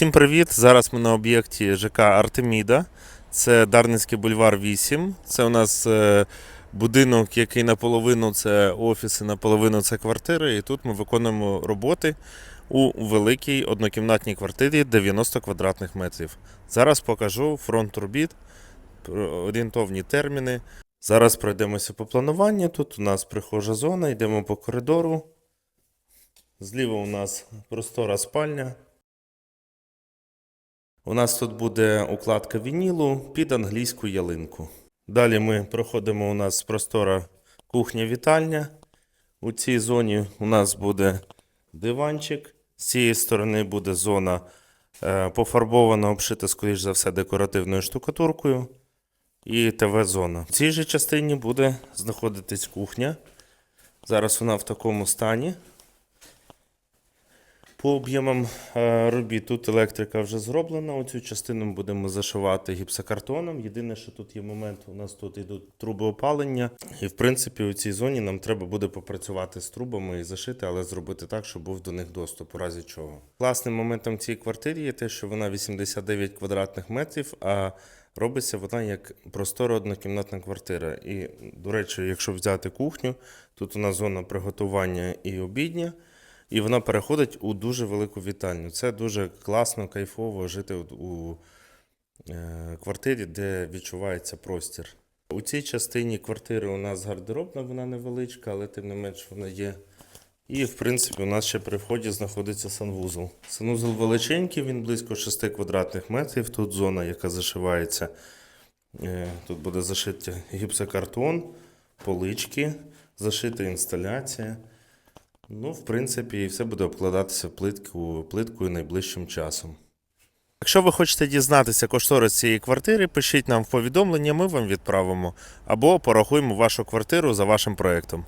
Всім привіт! Зараз ми на об'єкті ЖК Артеміда. Це Дарницький бульвар 8. Це у нас е, будинок, який наполовину це офіси, наполовину це квартири. І тут ми виконуємо роботи у великій однокімнатній квартирі 90 квадратних метрів. Зараз покажу фронт робіт, орієнтовні терміни. Зараз пройдемося по плануванню. Тут у нас прихожа зона, йдемо по коридору. Зліва у нас простора спальня. У нас тут буде укладка вінілу під англійську ялинку. Далі ми проходимо у нас простора кухня-вітальня. У цій зоні у нас буде диванчик. З цієї сторони буде зона е, пофарбована, обшита, скоріш за все, декоративною штукатуркою. І ТВ-зона. В цій же частині буде знаходитись кухня. Зараз вона в такому стані. По об'ємам е, робіт тут електрика вже зроблена. Оцю частину ми будемо зашивати гіпсокартоном. Єдине, що тут є момент, у нас тут йдуть труби опалення. І в принципі у цій зоні нам треба буде попрацювати з трубами і зашити, але зробити так, щоб був до них доступ, у разі чого. Класним моментом цієї квартири є те, що вона 89 квадратних метрів, а робиться вона як простора однокімнатна квартира. І, до речі, якщо взяти кухню, тут у нас зона приготування і обідня. І вона переходить у дуже велику вітальню. Це дуже класно, кайфово жити у, е, квартирі, де відчувається простір. У цій частині квартири у нас гардеробна, вона невеличка, але тим не менш вона є. І, в принципі, у нас ще при вході знаходиться санвузол. Санвузол величенький, він близько 6 квадратних метрів. Тут зона, яка зашивається. Е, Тут буде зашиття гіпсокартон, полички, зашита інсталяція. Ну, в принципі, все буде обкладатися плитку, плиткою найближчим часом. Якщо ви хочете дізнатися кошторис цієї квартири, пишіть нам в повідомлення, ми вам відправимо або порахуємо вашу квартиру за вашим проєктом.